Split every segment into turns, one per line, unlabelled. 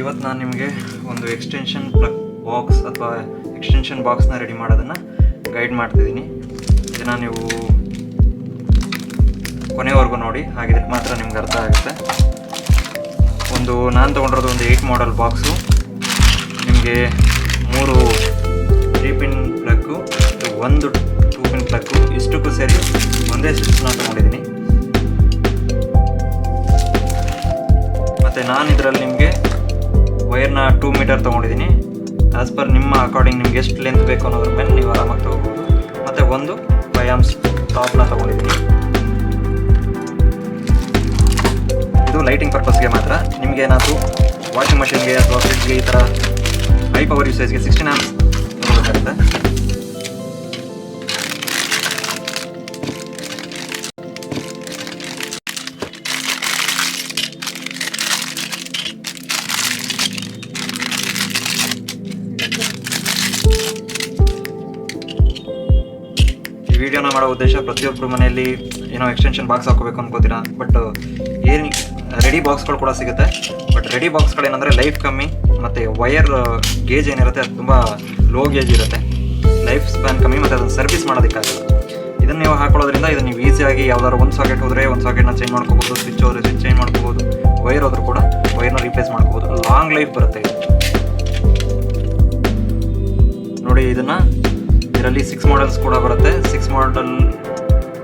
ಇವತ್ತು ನಾನು ನಿಮಗೆ ಒಂದು ಎಕ್ಸ್ಟೆನ್ಷನ್ ಪ್ಲಗ್ ಬಾಕ್ಸ್ ಅಥವಾ ಎಕ್ಸ್ಟೆನ್ಷನ್ ಬಾಕ್ಸ್ನ ರೆಡಿ ಮಾಡೋದನ್ನು ಗೈಡ್ ಮಾಡ್ತಿದ್ದೀನಿ. ಇದನ್ನು ನೀವು ಕೊನೆವರೆಗೂ ನೋಡಿ, ಹಾಗಿದ್ರೆ ಮಾತ್ರ ನಿಮ್ಗೆ ಅರ್ಥ ಆಗುತ್ತೆ. ಒಂದು, ನಾನು ತೊಗೊಂಡಿರೋದು ಒಂದು ಏಯ್ಟ್ ಮಾಡಲ್ ಬಾಕ್ಸು ನಿಮಗೆ ಮೂರು ತ್ರೀ ಪಿನ್ ಪ್ಲಗ್ಗು ಒಂದು ಟೂ ಪಿನ್ ಪ್ಲಗ್ಗು ಇಷ್ಟಕ್ಕೂ ಸೇರಿ ಒಂದೇ ಸ್ವಿಚ್ನ ತೊಗೊಂಡಿದ್ದೀನಿ. ಮತ್ತು ನಾನು ಇದರಲ್ಲಿ ನಿಮಗೆ ವೈರ್ನ ಟೂ ಮೀಟರ್ ತೊಗೊಂಡಿದ್ದೀನಿ. ಆ್ಯಸ್ ಪರ್ ನಿಮ್ಮ ಅಕಾರ್ಡಿಂಗ್ ನಿಮ್ಗೆ ಎಷ್ಟು ಲೆಂತ್ ಬೇಕು ಅನ್ನೋದ್ರ ಮೇಲೆ ನೀವು ಆರಾಮಾಗಿ ತೊಗೋಬೋದು. ಮತ್ತು ಒಂದು ಫೈವ್ ಟಾಪ್ನ ತೊಗೊಂಡಿದ್ದೀನಿ. ಇದು ಲೈಟಿಂಗ್ ಪರ್ಪಸ್ಗೆ ಮಾತ್ರ. ನಿಮಗೆ ಏನಾದರೂ ವಾಷಿಂಗ್ ಮಷಿನ್ಗೆ ಅಥವಾ ಫ್ರಿಡ್ಜ್ಗೆ ಈ ಥರ ಹೈ ಪವರ್ ಯೂಸೇಜ್ಗೆ ಸಿಕ್ಸ್ಟೀನ್ ಆಮ್ಸ್ ಈ ವಿಡಿಯೋನ ಮಾಡೋ ಉದ್ದೇಶ ಪ್ರತಿಯೊಬ್ಬರು ಮನೆಯಲ್ಲಿ ಏನೋ ಎಕ್ಸ್ಟೆನ್ಷನ್ ಬಾಕ್ಸ್ ಹಾಕೋಬೇಕು ಅನ್ಕೋತೀರಾ? ಬಟ್ ಏನು ರೆಡಿ ಬಾಕ್ಸ್ಗಳು ಕೂಡ ಸಿಗುತ್ತೆ. ಬಟ್ ರೆಡಿ ಬಾಕ್ಸ್ಗಳೇನಂದರೆ ಲೈಫ್ ಕಮ್ಮಿ, ಮತ್ತು ವೈರ್ ಗೇಜ್ ಏನಿರುತ್ತೆ, ಅದು ತುಂಬ ಲೋ ಗೇಜ್ ಇರುತ್ತೆ. ಲೈಫ್ ಸ್ಪ್ಯಾನ್ ಕಮ್ಮಿ, ಮತ್ತು ಅದನ್ನು ಸರ್ವಿಸ್ ಮಾಡೋದಕ್ಕಾಗಲ್ಲ. ಇದನ್ನು ನೀವು ಹಾಕೊಳ್ಳೋದ್ರಿಂದ ಇದು ನೀವು ಈಸಿಯಾಗಿ ಯಾವ್ದಾದ್ರು ಒಂದು ಸಾಕೆಟ್ ಹೋದರೆ, ಒಂದು ಸಾಕೆಟ್ನ ಚೇಂಜ್ ಮಾಡ್ಕೋಬೋದು ಸ್ವಿಚ್ ಹೋದರೆ ಸ್ವಿಚ್ ಚೇಂಜ್ ಮಾಡ್ಕೋಬೋದು ವೈರ್ ಹೋದ್ರೂ ಕೂಡ ವೈರ್ನ ರಿಪ್ಲೇಸ್ ಮಾಡ್ಕೋಬೋದು ಲಾಂಗ್ ಲೈಫ್ ಬರುತ್ತೆ ನೋಡಿ ಇದನ್ನ. ಇದರಲ್ಲಿ ಸಿಕ್ಸ್ ಮಾಡೆಲ್ಸ್ ಕೂಡ ಬರುತ್ತೆ. ಸಿಕ್ಸ್ ಮಾಡೆಲ್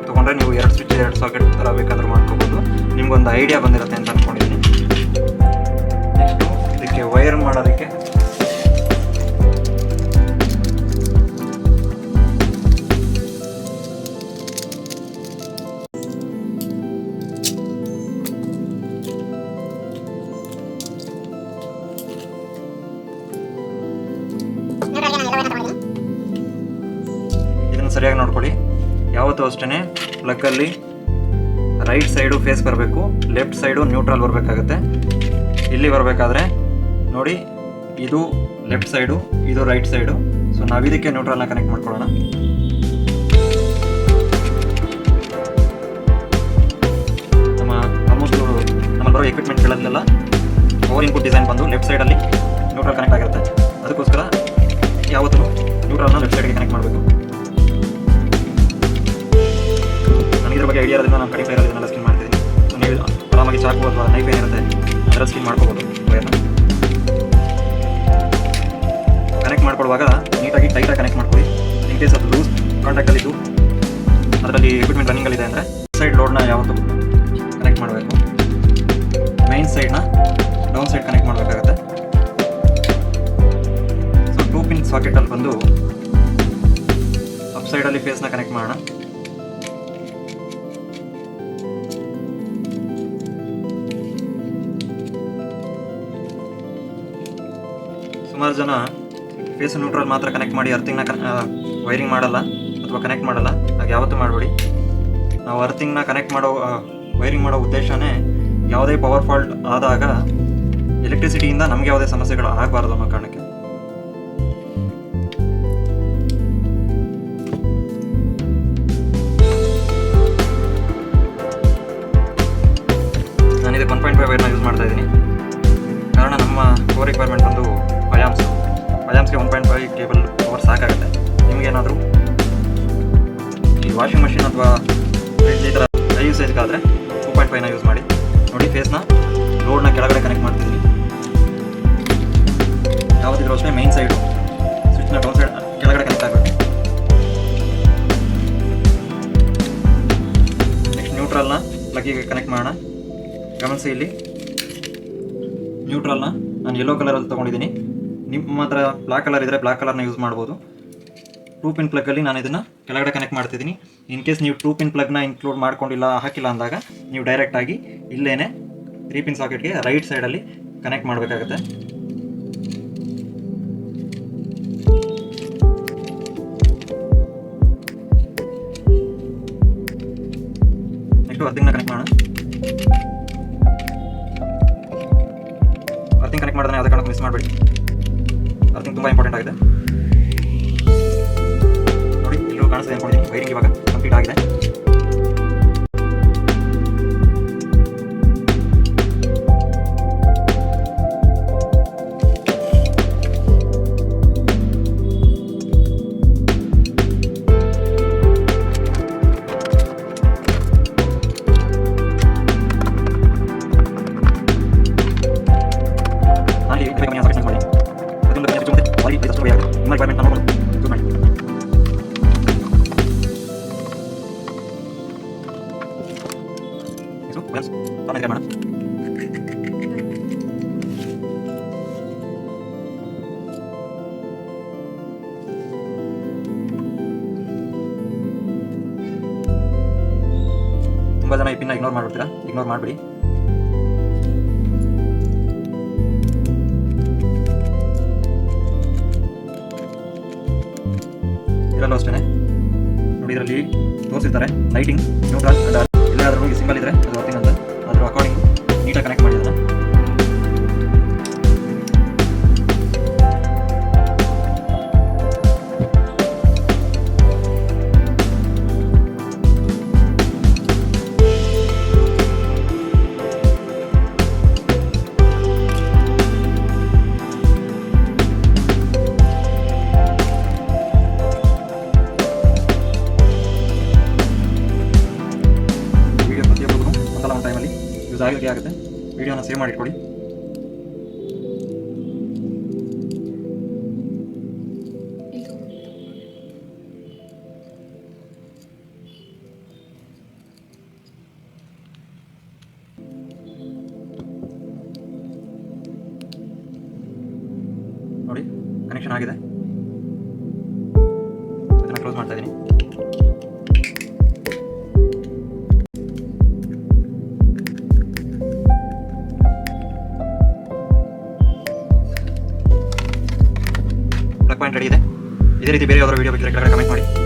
ತೊಗೊಂಡ್ರೆ ನೀವು ಎರಡು ಸ್ವಿಚ್ ಎರಡು ಸಾಕೆಟ್ ಥರ ಬೇಕಾದ್ರೂ ಮಾಡ್ಕೋಬೋದು. ನಿಮ್ಗೊಂದು ಐಡಿಯಾ ಬಂದಿರುತ್ತೆ ಅಂತ ಅಂದ್ಕೊಂಡಿದ್ದೀನಿ ಸರಿಯಾಗಿ ನೋಡ್ಕೊಳ್ಳಿ. ಯಾವತ್ತೂ ಅಷ್ಟೇ ಪ್ಲಗ್ಗಲ್ಲಿ ರೈಟ್ ಸೈಡು ಫೇಸ್ ಬರಬೇಕು, ಲೆಫ್ಟ್ ಸೈಡು ನ್ಯೂಟ್ರಲ್ ಬರಬೇಕಾಗತ್ತೆ. ಇಲ್ಲಿ ಬರಬೇಕಾದ್ರೆ ನೋಡಿ, ಇದು ಲೆಫ್ಟ್ ಸೈಡು, ಇದು ರೈಟ್ ಸೈಡು. ಸೊ ನಾವು ಇದಕ್ಕೆ ನ್ಯೂಟ್ರಲ್ನ ಕನೆಕ್ಟ್ ಮಾಡ್ಕೊಳ್ಳೋಣ. ನಮ್ಮ ಆಲ್ಮೋಸ್ಟ್ ಬರೋ ಎಕ್ವಿಪ್ಮೆಂಟ್ಗಳಲ್ಲೆಲ್ಲ ಪವರ್ ಇನ್ಪುಟ್ ಡಿಸೈನ್ ಬಂದು ಲೆಫ್ಟ್ ಸೈಡಲ್ಲಿ ನ್ಯೂಟ್ರಲ್ ಕನೆಕ್ಟ್ ಆಗಿರುತ್ತೆ. ಅದಕ್ಕೋಸ್ಕರ ಯಾವತ್ತೂ ನ್ಯೂಟ್ರಲ್ನ ಲೆಫ್ಟ್ ಸೈಡ್ಗೆ ಕನೆಕ್ಟ್ ಮಾಡಬೇಕು. ಬಗ್ಗೆ ಐಡಿಯಾ ಇರೋದ್ರಿಂದ ನಾನು ಕಡಿಮೆ ನಾನು ಸ್ಕಿನ್ ಮಾಡ್ತಿದ್ದೀನಿ. ಸೊ ನೀವು ಆರಾಮಾಗಿ ಚಾಕು ಅಥವಾ ನೈಫ್ ಏನಿರುತ್ತೆ ಅದರ ಸ್ಕಿನ್ ಮಾಡ್ಕೋಬೋದು ವೈರ್ನ ಕನೆಕ್ಟ್ ಮಾಡ್ಕೊಳ್ಳುವಾಗ ನೀಟಾಗಿ ಟೈಟಾಗಿ ಕನೆಕ್ಟ್ ಮಾಡ್ಕೊಳ್ಳಿ. ಇನ್ ಕೇಸ್ ಅದು ಲೂಸ್ ಕಾಂಟ್ಯಾಕ್ಟಲ್ಲಿದ್ದು ಅದರಲ್ಲಿ ಎಕ್ವಿಪ್ಮೆಂಟ್ ರನ್ನಿಂಗಲ್ಲಿದೆ ಅಂದರೆ ಸೈಡ್ ಲೋಡ್ನ ಯಾವತ್ತೂ ಕನೆಕ್ಟ್ ಮಾಡಬೇಕು. ಮೈನ್ ಸೈಡ್ನ ಡೌನ್ ಸೈಡ್ ಕನೆಕ್ಟ್ ಮಾಡಬೇಕಾಗತ್ತೆ. ಸೊ ಟೂ ಪಿನ್ ಸಾಕೆಟಲ್ಲಿ ಬಂದು ಅಪ್ ಸೈಡಲ್ಲಿ ಫೇಸ್ನ ಕನೆಕ್ಟ್ ಮಾಡೋಣ. ಸುಮಾರು ಜನ ಫೇಸ್ ನ್ಯೂಟ್ರಲ್ ಮಾತ್ರ ಕನೆಕ್ಟ್ ಮಾಡಿ ಅರ್ಥಿಂಗ್ನ ವೈರಿಂಗ್ ಮಾಡಲ್ಲ ಅಥವಾ ಕನೆಕ್ಟ್ ಮಾಡಲ್ಲ. ಹಾಗೆ ಯಾವತ್ತೂ ಮಾಡಬೇಡಿ. ನಾವು ಅರ್ಥಿಂಗ್ನ ಕನೆಕ್ಟ್ ಮಾಡೋ ವೈರಿಂಗ್ ಮಾಡೋ ಉದ್ದೇಶನೇ ಯಾವುದೇ ಪವರ್ ಫಾಲ್ಟ್ ಆದಾಗ ಎಲೆಕ್ಟ್ರಿಸಿಟಿಯಿಂದ ನಮಗೆ ಯಾವುದೇ ಸಮಸ್ಯೆಗಳು ಆಗಬಾರ್ದು ಅನ್ನೋ ಕಾರಣಕ್ಕೆ. ನಾನು ಇದಕ್ಕೆ ಒನ್ ಪಾಯಿಂಟ್ ಫೈವ್ ವೈರ್ನ ಯೂಸ್ ಮಾಡ್ತಾ ಇದ್ದೀನಿ. ಕಾರಣ ನಮ್ಮ ಕೋರ್ ರಿಕ್ವೈರ್ಮೆಂಟ್ ಬಂದು ಅಥವಾ ಈ ಥರ ಹೈ ಯೂಸೇಜ್ಗಾದರೆ ಟೂ ಪಾಯಿಂಟ್ ಫೈವ್ನ ಯೂಸ್ ಮಾಡಿ. ನೋಡಿ ಫೇಸ್ನ ರೋಡ್ನ ಕೆಳಗಡೆ ಕನೆಕ್ಟ್ ಮಾಡ್ತಿದ್ದೀನಿ ಯಾವುದಿದ್ರು ಅಷ್ಟೇ ಮೈನ್ ಸೈಡು ಸ್ವಿಚ್ನ ಡೌನ್ ಸೈಡ್ ಕೆಳಗಡೆ ಕನೆಕ್ಟ್ ಆಗಬೇಕು. ನೆಕ್ಸ್ಟ್ ನ್ಯೂಟ್ರಲ್ನ ಪ್ಲಗ್ಗಿಗೆ ಕನೆಕ್ಟ್ ಮಾಡೋಣ. ಗಮನಿಸಿ ಇಲ್ಲಿ. ನ್ಯೂಟ್ರಲ್ನ ನಾನು ಯೆಲ್ಲೋ ಕಲರಲ್ಲಿ ತೊಗೊಂಡಿದ್ದೀನಿ. ನಿಮ್ಮ ಹತ್ರ ಬ್ಲ್ಯಾಕ್ ಕಲರ್ ಇದ್ದರೆ ಬ್ಲ್ಯಾಕ್ ಕಲರ್ನ ಯೂಸ್ ಮಾಡ್ಬೋದು. ಟೂ ಪಿನ್ ಪ್ಲಗ್ಗಲ್ಲಿ ನಾನು ಇದನ್ನು ಕೆಳಗಡೆ ಕನೆಕ್ಟ್ ಮಾಡ್ತಿದ್ದೀನಿ. ಇನ್ ಕೇಸ್ ನೀವು ಟೂ ಪಿನ್ ಪ್ಲಗ್ನ ಇನ್ಕ್ಲೂಡ್ ಮಾಡ್ಕೊಂಡಿಲ್ಲ, ಹಾಕಿಲ್ಲ ಅಂದಾಗ ನೀವು ಡೈರೆಕ್ಟಾಗಿ ಇಲ್ಲೇನೆ ತ್ರೀ ಪಿನ್ ಸಾಕೆಟ್ಗೆ ರೈಟ್ ಸೈಡಲ್ಲಿ ಕನೆಕ್ಟ್ ಮಾಡಬೇಕಾಗುತ್ತೆ. ನೆಕ್ಸ್ಟು ಅರ್ಥಿಂಗ್ನ ಕನೆಕ್ಟ್ ಮಾಡೋಣ. ಅರ್ಥಿಂಗ್ ಕನೆಕ್ಟ್ ಮಾಡಿದ್ರೆ ಯಾವುದೇ ಕಾರಣಕ್ಕೂ ಮಿಸ್ ಮಾಡಬೇಡಿ. ಅರ್ಥಿಂಗ್ ತುಂಬ ಇಂಪಾರ್ಟೆಂಟ್ ಆಗಿದೆ. ನೋಡಿ, ಇಲ್ಲೂ ಕಾಣಿಸ್ತಿದೆ ಅನ್ಕೊಂಡಿದ್ದೀನಿ ವೈರಿಂಗ್ ಇವಾಗ. ಕಂಪ್ಲೀಟ್ ಆಗಿದೆ ಇದು ಲೆನ್ಸ್ ಆಮೇಲೆ ಮಾಡೋಣ ತುಂಬ ಜನ ಈ ಪಿನ್ನ ಇಗ್ನೋರ್ ಮಾಡ್ಬಿಡ್ತೀರಾ? ಇಗ್ನೋರ್ ಮಾಡಿಬಿಡಿ. ಇದರಲ್ಲೂ ಅಷ್ಟೇ ನೋಡಿ ಇದರಲ್ಲಿ ತೋರಿಸಿರ್ತಾರೆ. ಲೈಟಿಂಗ್ ನ್ಯೂಟ್ರಲ್ ಅಂಡ್ ಅದ್ರ ಬಗ್ಗೆ ಸಿಂಬಲ್ ಇದ್ರೆ ಅದು ವರ್ಕಿಂಗ್ ಅಂತ ಅದ್ರ ಅಕಾರ್ಡಿಂಗ್ ನೀಟಾಗಿ ಕನೆಕ್ಟ್ ಮಾಡಿದ್ದಾನೆ ಆಗೋಕ್ಕೆ ಆಗುತ್ತೆ. ವಿಡಿಯೋನ ಸೇವ್ ಮಾಡಿ ಇಟ್ಕೊಳ್ಳಿ ನೋಡಿ ಕನೆಕ್ಷನ್ ಆಗಿದೆ. ಅದನ್ನು ಕ್ಲೋಸ್ ಮಾಡ್ತಾ ಇದ್ದೀನಿ. ರೆಡಿ ಇದೆ ಇದೇ ರೀತಿ ಬೇರೆ ಯಾವ್ದಾದ್ರು ವಿಡಿಯೋ ಬೇಕಿದ್ರೆ ಕಮೆಂಟ್ ಮಾಡಿ